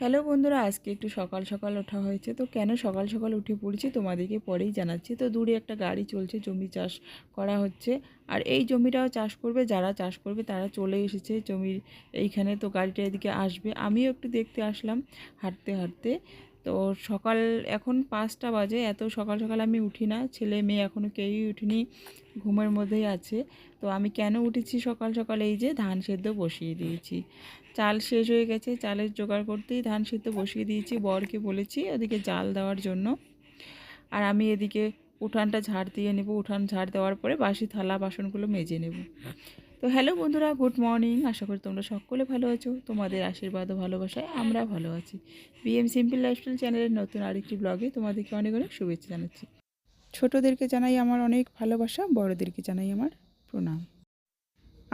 Hello বন্ধুরা, আজকে একটু সকাল সকাল ওঠা হয়েছে, তো কেন সকাল সকাল উঠে পড়েছি তোমাদেরকে পরেই জানাচ্ছি। তো দূরে একটা গাড়ি চলছে, জমি চাষ করা হচ্ছে, আর এই জমিটাও চাষ করবে, যারা চাষ করবে তারা চলে এসেছে জমির, এইখানে তো গাড়িটা এদিকে আসবে। আমিও একটু দেখতে আসলাম, হাঁটতে হাঁটতে। তো সকাল এখন পাঁচটা বাজে, এত সকাল সকাল আমি উঠি না, ছেলে মেয়ে এখনও কেউই উঠিনি, ঘুমের মধ্যেই আছে। তো আমি কেন উঠেছি সকাল সকাল? এই যে ধান সেদ্ধ বসিয়ে দিয়েছি। চাল শেষ হয়ে গেছে, চালের জোগাড় করতেই ধান সেদ্ধ বসিয়ে দিয়েছি, বরকে বলেছি ওদিকে জাল দেওয়ার জন্য। আর আমি এদিকে উঠানটা ঝাড় দিয়ে নেব, উঠান ঝাড় দেওয়ার পরে বাসি থালা বাসনগুলো মেজে নেব। তো হ্যালো বন্ধুরা, গুড মর্নিং। আশা করি তোমরা সকলে ভালো আছো। তোমাদের আশীর্বাদ ও ভালোবাসায় আমরা ভালো আছি। বিএম সিম্পল লাইফস্টাইল চ্যানেলের নতুন আরেকটি ব্লগে তোমাদেরকে অনেক অনেক শুভেচ্ছা জানাচ্ছি। ছোটোদেরকে জানাই আমার অনেক ভালোবাসা, বড়দেরকে জানাই আমার প্রণাম।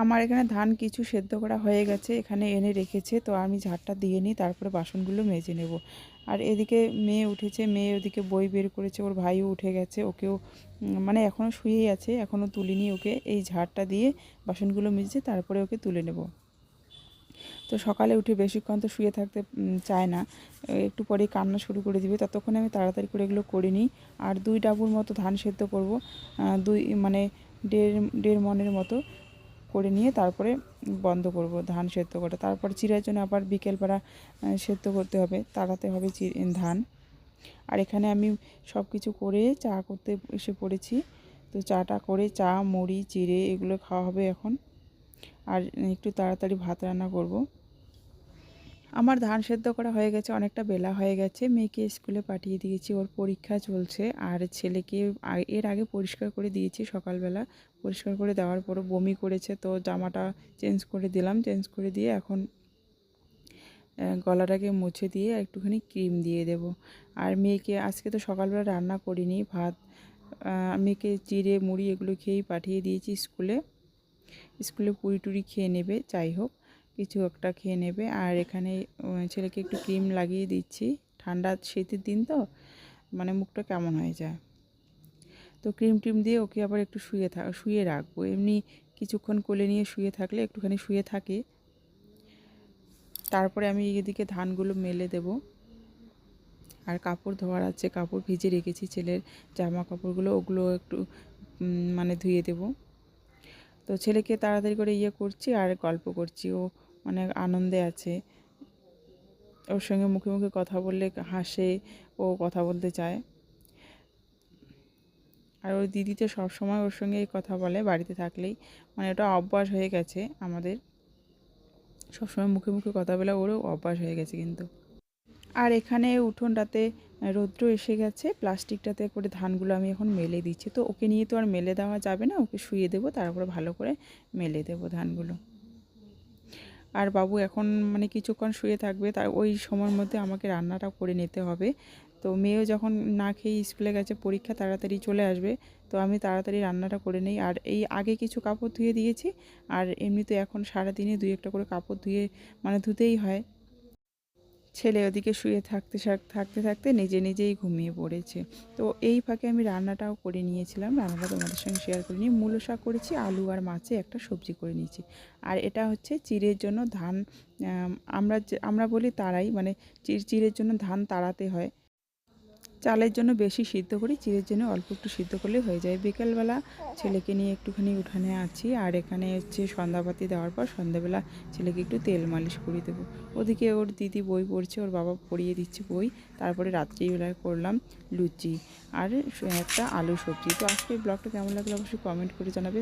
আমার এখানে ধান কিছু সেদ্ধ করা হয়ে গেছে, এখানে এনে রেখেছে, তো আমি ঝাড়টা দিয়ে নিই, তারপরে বাসনগুলো মেজে নেব। আর এদিকে মেয়ে উঠেছে, মেয়ে ওদিকে বই বের করেছে, ওর ভাইও উঠে গেছে, ওকেও মানে এখনও শুয়েই আছে, এখনও তুলিনি ওকে, এই ঝাড়টা দিয়ে বাসনগুলো মেজে তারপরে ওকে তুলে নেব। তো সকালে উঠে বেশিক্ষণ তো শুয়ে থাকতে চায় না, একটু পরেই কান্না শুরু করে দিবে, ততক্ষণে আমি তাড়াতাড়ি করে এগুলো করে নিই। আর দুই ডাবুর মতো ধান সেদ্ধ করব দুই মানে দেড় দেড় মনের মতো করে নিয়ে তারপরে বন্ধ করব ধান সেদ্ধ করা তারপর চিরার জন্য আবার বিকেলবেলা সেদ্ধ করতে হবে, তাড়াতে হবে ধান। আর এখানে আমি সব কিছু করে চা করতে এসে পড়েছি। তো চাটা করে চা, মুড়ি, চিড়ে এগুলো খাওয়া হবে এখন। আর একটু তাড়াতাড়ি ভাত রান্না করব। আমার ধান সেদ্ধ করা হয়ে গেছে, অনেকটা বেলা হয়ে গেছে। মেয়েকে স্কুলে পাঠিয়ে দিয়েছি, ওর পরীক্ষা চলছে। আর ছেলেকে এর আগে পরিষ্কার করে দিয়েছি সকালবেলা। পরিষ্কার করে দেওয়ার পরও বমি করেছে, তো জামাটা চেঞ্জ করে দিলাম। চেঞ্জ করে দিয়ে এখন গলাটাকে মুছে দিয়ে একটুখানি ক্রিম দিয়ে দেব। আর মেয়েকে, আজকে তো সকালবেলা রান্না করিনি, ভাত মেয়েকে চিড়ে, মুড়ি এগুলো খেয়েই পাঠিয়ে দিয়েছি স্কুলে। স্কুলে পুরি টুরি খেয়ে নেবে, যাই হোক। কিছু একটা খেয়ে নেবে। আর এখানে ছেলেকে একটু ক্রিম লাগিয়ে দিচ্ছি। ঠান্ডা শীতের দিন তো মানে মুখটা কেমন হয়ে যায়। তো ক্রিম টিম দিয়ে ওকে আবার একটু শুয়ে থাক শুয়ে রাখব। এমনি কিছুক্ষণ কোলে নিয়ে শুয়ে থাকলে একটুখানি শুয়ে থাকে। তারপরে আমি এদিকে ধানগুলো মেলে দেব। আর কাপড় ধোয়ার আছে, কাপড় ভিজে রেখেছি ছেলের জামা কাপড়গুলো, ওগুলো একটু মানে ধুয়ে দেবো। তো ছেলেকে তাড়াতাড়ি করে ইয়ে করছি আর গল্প করছি। ও মানে আনন্দে আছে। ওর সঙ্গে মুখে মুখে কথা বললে হাসে, ও কথা বলতে চায়। আর ওর দিদি তো সবসময় ওর সঙ্গেই কথা বলে বাড়িতে থাকলেই। মানে ওটা অভ্যাস হয়ে গেছে আমাদের। সবসময় মুখে মুখে কথা বলে ওরও অভ্যাস হয়ে গেছে কিন্তু। আর এখানে উঠোনটাতে রৌদ্র এসে গেছে, প্লাস্টিকটাতে করে ধানগুলো আমি এখন মেলে দিচ্ছি। তো ওকে নিয়ে তো আর মেলে দেওয়া যাবে না, ওকে শুয়ে দেবো, তারপরে ভালো করে মেলে দেবো ধানগুলো। আর বাবু এখন মানে কিছুক্ষণ শুয়ে থাকবে তার ওই সময়ের মধ্যে আমাকে রান্নাটা করে নিতে হবে। তো মেয়েও যখন না খেয়ে স্কুলে গেছে, পরীক্ষা তাড়াতাড়ি চলে আসবে, তো আমি তাড়াতাড়ি রান্নাটা করে নিই। আর এই আগে কিছু কাপড় ধুয়ে দিয়েছি, আর এমনিতে এখন সারাদিনে দুই একটা করে কাপড় ধুয়ে মানে ধুতেই হয়। ছেলে ওদিকে শুয়ে থাকতে থাকতে থাকতে নিজে নিজেই ঘুমিয়ে পড়েছে। তো এই ফাঁকে আমি রান্নাটাও করে নিয়েছিলাম, রান্নাটা তোমাদের সঙ্গে শেয়ার করে নিই। মূল শাক করেছি আলু আর মাছে একটা সবজি করে নিয়েছি। আর এটা হচ্ছে চিড়ের জন্য ধান আমরা আমরা বলি তারাই মানে চিড়ের জন্য ধান তাড়াতে হয়। চালের জন্য বেশি সিদ্ধ করি, চিড়ের জন্য অল্প একটু সিদ্ধ করলে হয়ে যায়। বিকেলবেলা ছেলেকে নিয়ে একটুখানি উঠানে আছি আর এখানে হচ্ছে সন্ধ্যাবাতি দেওয়ার পর সন্ধ্যাবেলা ছেলেকে একটু তেল মালিশ করে দেবো। ওদিকে ওর দিদি বই পড়ছে, ওর বাবা পড়িয়ে দিচ্ছে বই, তারপরে রাত্রিবেলায় করলাম লুচি আর একটা আলু সবজি। তো আজকে ব্লগটা কেমন লাগল অবশ্যই কমেন্ট করে জানাবে।